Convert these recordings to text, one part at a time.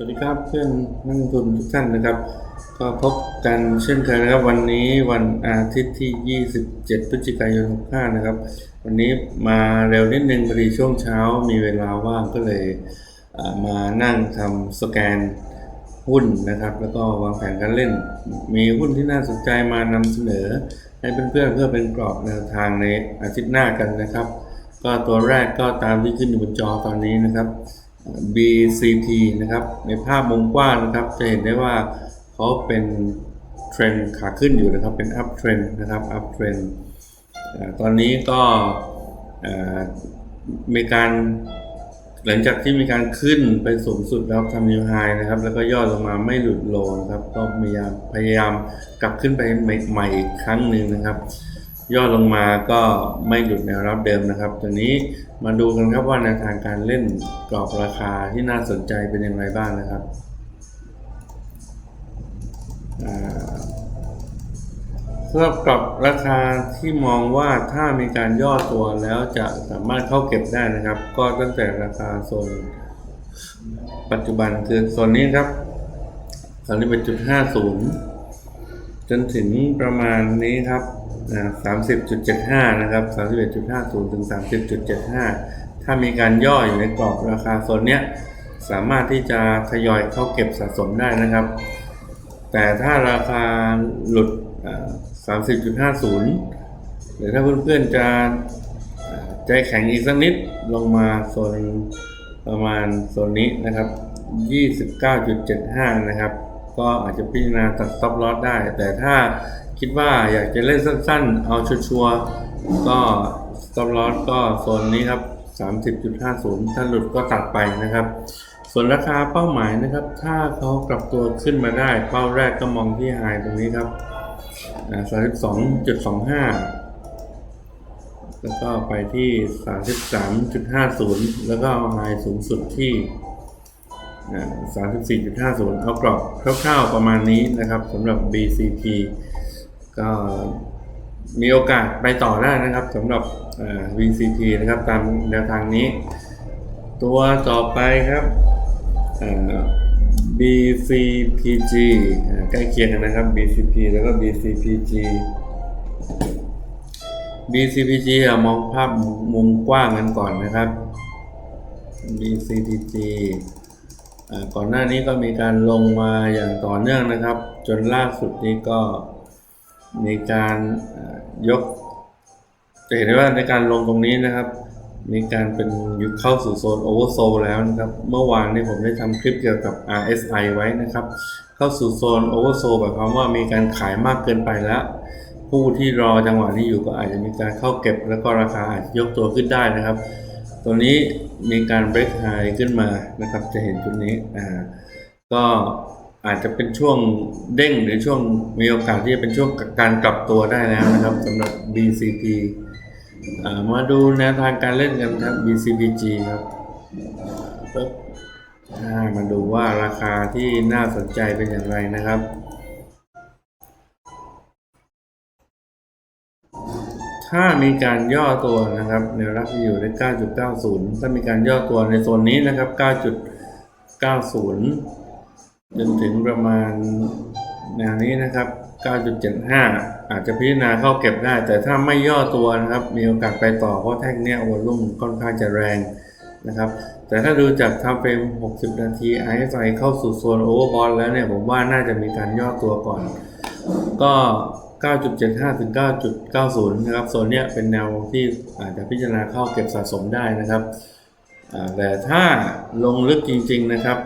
สวัสดีครับเพื่อนนักลงทุนทุกท่านนะครับ ก็พบกันเช่นเคยนะครับ วันนี้วันอาทิตย์ที่ 27 พฤศจิกายน 65 นะครับ วันนี้มาเร็วนิดนึงพอดีช่วงเช้ามีเวลาว่างก็เลยมานั่งทำสแกนหุ้นนะครับ แล้วก็วางแผนการเล่น มีหุ้นที่น่าสนใจมานำเสนอ ให้เพื่อนๆเพื่อเป็นกรอบแนวทางในอาทิตย์หน้ากันนะครับ ก็ตัวแรกก็ตามที่ขึ้นอยู่บนจอตอนนี้นะครับ BCT นะครับ ในภาพมุมกว้างนะครับ จะเห็นได้ว่าเขาเป็นเทรนด์ขาขึ้นอยู่นะครับ เป็น up trend นะครับ up trend อ่าตอนนี้ก็มีการหลังจากที่มีการขึ้นไปสูงสุดแล้วทำนิวไฮนะครับ แล้วก็ย่อลงมาไม่หลุดโลนะครับ ก็พยายามพยายามกลับขึ้นไปใหม่อีกครั้งหนึ่งนะครับ ย่อลงมาก็ไม่หลุดแนวรับเดิมนะครับตอนนี้มาดูกันครับว่าแนวทางการเล่นกรอบราคาที่น่าสนใจเป็นอย่างไรบ้างนะครับสำหรับกรอบราคาที่มองว่าถ้ามีการย่อตัวแล้วจะสามารถเข้าเก็บได้นะครับ ก็ตั้งแต่ราคาโซนปัจจุบันคือโซนนี้ครับ31.50 จนถึงประมาณนี้ครับ สามสิบจุดเจ็ดห้านะครับสามสิบเอ็ดจุดห้าศูนย์ถึงสามสิบจุดเจ็ดห้าถ้ามีการย่ออยู่ในกรอบราคาโซนเนี้ยสามารถที่จะทยอยเข้าเก็บสะสมได้นะครับ แต่ถ้าราคาหลุดสามสิบจุดห้าศูนย์หรือถ้าเพื่อนๆจะใจแข็งอีกสักนิดลงมาโซนประมาณโซนนี้นะครับยี่สิบเก้าจุดเจ็ดห้านะครับ ก็อาจจะพิจารณาตัด stop loss ได้ แต่ถ้า คิดว่าอยากจะเล่นสั้นๆ เอาชัวร์ๆก็ stop loss ก็โซนนี้ครับ 30.50 ถ้าหลุดก็ตัดไปนะครับ ส่วนราคาเป้าหมายนะครับ ถ้าเขากลับตัวขึ้นมาได้ เป้าแรกก็มองที่ไฮตรงนี้ครับอ่า32.25 แล้วก็ไปที่ 33.50 แล้วก็เอาไฮสูงสุดที่สามสิบสี่จุดห้าศูนย์เอากรอบคร่าวๆประมาณนี้นะครับสำหรับ BCP ก็มีโอกาสไปต่อได้นะครับสำหรับ VCP นะครับตามแนวทางนี้ ตัวต่อไปครับ BCPG ใกล้เคียงกันนะครับ BCP แล้วก็ BCPG BCPG อะมองภาพมุมกว้างกันก่อนนะครับ BCPG ก่อนหน้านี้ก็มีการลงมาอย่างต่อเนื่องนะครับ จนล่าสุดนี้ก็ มีการยกจะเห็นได้ว่าในการลงตรงนี้นะครับ มีการเป็นยุคเข้าสู่โซนโอเวอร์โซลแล้วนะครับ เมื่อวานนี้ผมได้ทำคลิปเกี่ยวกับ RSI ไว้นะครับ เข้าสู่โซนโอเวอร์โซหมายความว่ามีการขายมากเกินไปแล้ว ผู้ที่รอจังหวะนี้อยู่ก็อาจจะมีการเข้าเก็บแล้วก็ราคาอาจจะยกตัวขึ้นได้นะครับ ตัวนี้มีการ break high ขึ้นมานะครับ จะเห็นจุดนี้อ่าก็ อาจจะเป็นช่วงเด้งหรือช่วงมีโอกาสที่จะเป็นช่วงการกลับตัวได้แล้วนะครับสำหรับ BCP มาดูแนวทางการเล่นกันครับ BCPG ครับปึ๊บมาดูว่าราคาที่น่าสนใจเป็นอย่างไรนะครับถ้ามีการย่อตัวนะครับแนวรับที่อยู่ที่9.90 ถ้ามีการย่อตัวในโซนนี้นะครับ 9.90 จนถึงประมาณแนวนี้นะครับ 9.75 อาจจะพิจารณาเข้าเก็บได้ แต่ถ้าไม่ย่อตัวนะครับ มีโอกาสไปต่อเพราะแท่งเนี้ยวอลุ่มค่อนข้างจะแรงนะครับ แต่ถ้าดูจากทำเฟรม 60 นาที RSI เข้าสู่โซนโอเวอร์บอลแล้วเนี่ย ผมว่าน่าจะมีการย่อตัวก่อน ก็ 9.75 ถึง 9.90 นะครับ โซนเนี้ยเป็นแนวที่อาจจะพิจารณาเข้าเก็บสะสมได้นะครับ แต่ถ้าลงลึกจริง ๆ นะครับ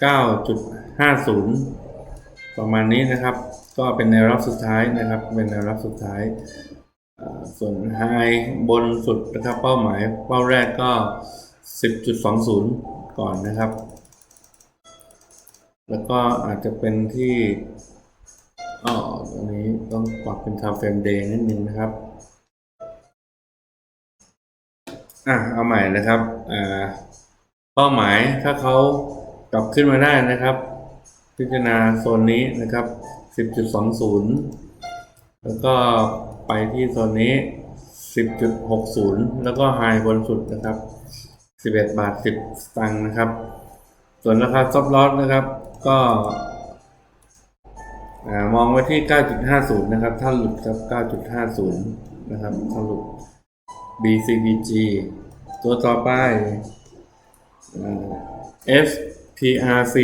9. 50 ประมาณนี้นะครับ ก็เป็นแนวรับสุดท้ายนะครับ เป็นแนวรับสุดท้าย ส่วนไฮบนสุดนะครับเป้าหมายเป้าแรกก็ 10.20 ก่อนนะครับ แล้วก็อาจจะเป็นที่อ๋อตรงนี้ต้องปรับเป็น time frame day นิดนึงนะครับอะเอาใหม่นะครับอ่าเป้าหมายถ้าเขากลับขึ้นมาได้นะครับ พิจารณาโซนนี้นะครับ 10.20 แล้วก็ไปที่โซนนี้ 10.60 แล้วก็ไฮบนสุดนะครับ 11 บาท 10 สตางค์นะครับ ส่วนราคาซับลอสนะครับ ก็มองไว้ที่ 9.50 นะครับ ถ้าหลุดครับ 9.50 นะครับ ถ้าหลุด BCBG ตัวต่อไป SPRC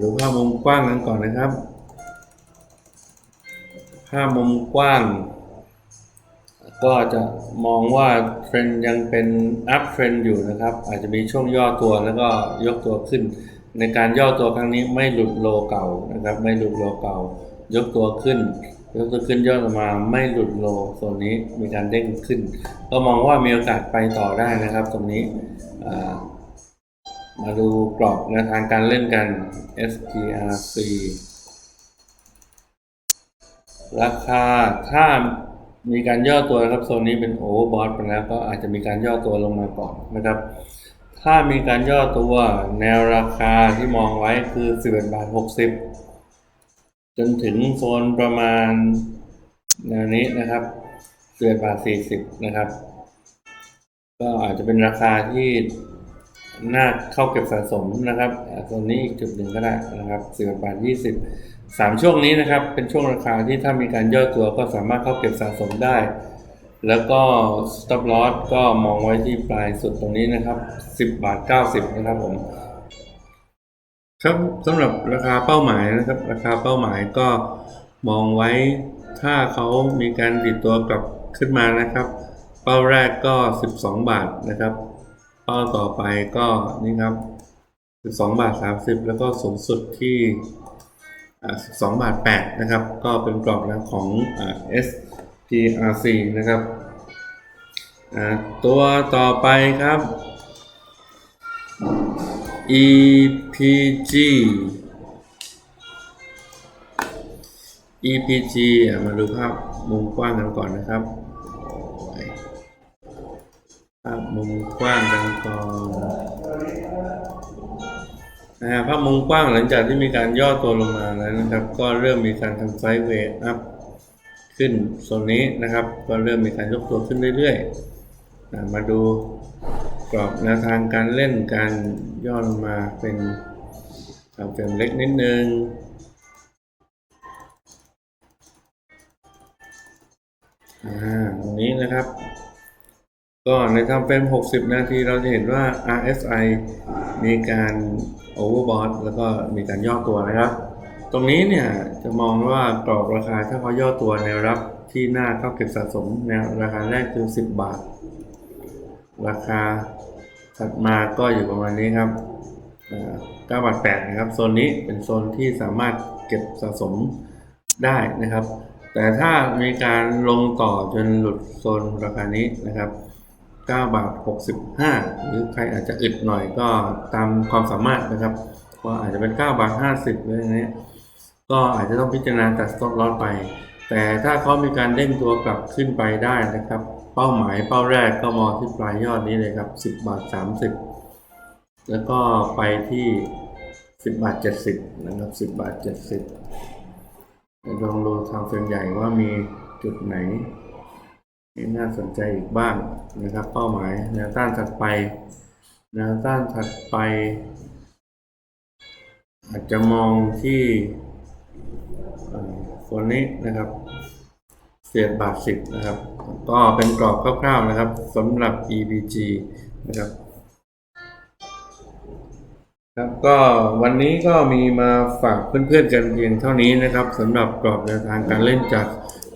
ดูภาพมุมกว้างกันก่อนนะครับ ภาพมุมกว้าง ก็จะมองว่าเทรนด์ยังเป็นอัพเทรนด์อยู่นะครับ อาจจะมีช่วงย่อตัวแล้วก็ยกตัวขึ้น ในการย่อตัวครั้งนี้ไม่หลุดโลเก่านะครับ ไม่หลุดโลเก่า ยกตัวขึ้นยกตัวขึ้นย่อลงมาไม่หลุดโลโซนนี้มีการเด้งขึ้น ก็มองว่ามีโอกาสไปต่อได้นะครับ ตรงนี้อ่า มาดูกรอบแนวทางการเล่นกัน SPRC ราคาถ้ามีการย่อตัวนะครับโซนนี้เป็นโอเวอร์บอทไปแล้วก็อาจจะมีการย่อตัวลงมาก่อนนะครับ ถ้ามีการย่อตัวแนวราคาที่มองไว้คือ 11บาท60 จนถึงโซนประมาณแนวนี้นะครับ11บาท40 นะครับ ก็อาจจะเป็นราคาที่ น่าเข้าเก็บสะสมนะครับอ่าโซนนี้อีกจุดหนึ่งก็ได้นะครับ11บาท20สามช่วงนี้นะครับ เป็นช่วงราคาที่ถ้ามีการย่อตัวก็สามารถเข้าเก็บสะสมได้ แล้วก็ stop loss ก็มองไว้ที่ปลายสุดตรงนี้นะครับ 10 บาท 90 นะครับผม ครับสำหรับราคาเป้าหมายนะครับ ราคาเป้าหมายก็มองไว้ถ้าเขามีการดิดตัวกลับขึ้นมานะครับ เป้าแรกก็ 12 บาทนะครับ เป้าต่อไปก็นี่ครับ 12 บาท 30 แล้วก็สูงสุดที่ 12 บาท 8 นะครับ ก็เป็นกรอบนะของ SPRC นะครับตัวต่อไปครับ EPG EPG อะมาดูภาพมุมกว้างกันก่อนนะครับ ภาพมุมกว้างกันก่อนนะฮะภาพมุมกว้างหลังจากที่มีการย่อตัวลงมาแล้วนะครับ ก็เริ่มมีการทำไซด์เวย์อัพขึ้นโซนนี้นะครับ ก็เริ่มมีการยกตัวขึ้นเรื่อยๆอะมาดูกรอบแนวทางการเล่นการย่อลงมาเป็นเฟรมเล็กนิดนึงอ่าตรงนี้นะครับ ก็ในทำเฟรม 60 นาทีเราจะเห็นว่า RSI มีการโอเวอร์บอทแล้วก็มีการย่อตัวนะครับ ตรงนี้เนี่ยจะมองว่ากรอบราคาถ้าเขาย่อตัวแนวรับที่หน่าเข้าเก็บสะสมแนวราคาแรกคือ 10 บาท ราคาถัดมาก็อยู่ประมาณนี้ครับอ่า9บาท8นะครับ โซนนี้เป็นโซนที่สามารถเก็บสะสมได้นะครับ แต่ถ้ามีการลงต่อจนหลุดโซนราคานี้นะครับ 9 บาท 65 หรือใครอาจจะอึดหน่อยก็ตามความสามารถนะครับก็อาจจะเป็น 9 บาท 50หรืออย่างเงี้ยก็อาจจะต้องพิจารณาตัด stop loss ไป แต่ถ้าเขามีการเด้งตัวกลับขึ้นไปได้นะครับ เป้าหมายเป้าแรกก็มองที่ปลายยอดนี้เลยครับ 10 บาท 30 แล้วก็ไปที่ 10 บาท 70 นะครับ 10 บาท 70ลองดูทางเฟรมใหญ่ว่ามีจุดไหน ที่น่าสนใจอีกบ้างนะครับ เป้าหมายแนวต้านถัดไปแนวต้านถัดไป อาจจะมองที่เอ่อส่วนนี้นะครับเศษบาทสิบนะครับ ก็เป็นกรอบคร่าวๆนะครับสำหรับ EBG นะครับ ครับก็วันนี้ก็มีมาฝากเพื่อนๆกันเพียงเท่านี้นะครับสำหรับกรอบแนวทางการเล่นจาก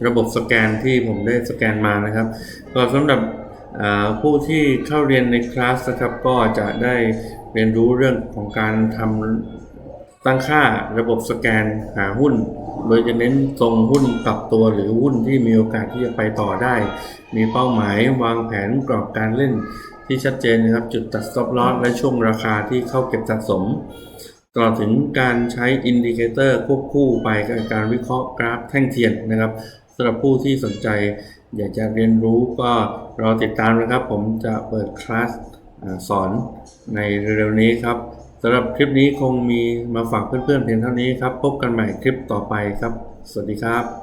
ระบบสแกนที่ผมได้สแกนมานะครับก็สำหรับผู้ที่เข้าเรียนในคลาสนะครับก็จะได้เรียนรู้เรื่องของการทำตั้งค่าระบบสแกนหาหุ้น โดยจะเน้นทรงหุ้นปรับตัวหรือหุ้นที่มีโอกาสที่จะไปต่อได้ มีเป้าหมายวางแผนกรอบการเล่น ที่ชัดเจนนะครับ จุดตัด stop loss และช่วงราคาที่เข้าเก็บสะสม ตลอดถึงการใช้อินดิเคเตอร์ควบคู่ไปกับการวิเคราะห์กราฟแท่งเทียนนะครับสำหรับผู้ที่สนใจอยากจะเรียนรู้ก็รอติดตามนะครับ ผมจะเปิดคลาสสอนในเร็วๆนี้ครับสำหรับคลิปนี้คงมีมาฝากเพื่อนๆเพียงเท่านี้ครับ พบกันใหม่คลิปต่อไปครับ สวัสดีครับ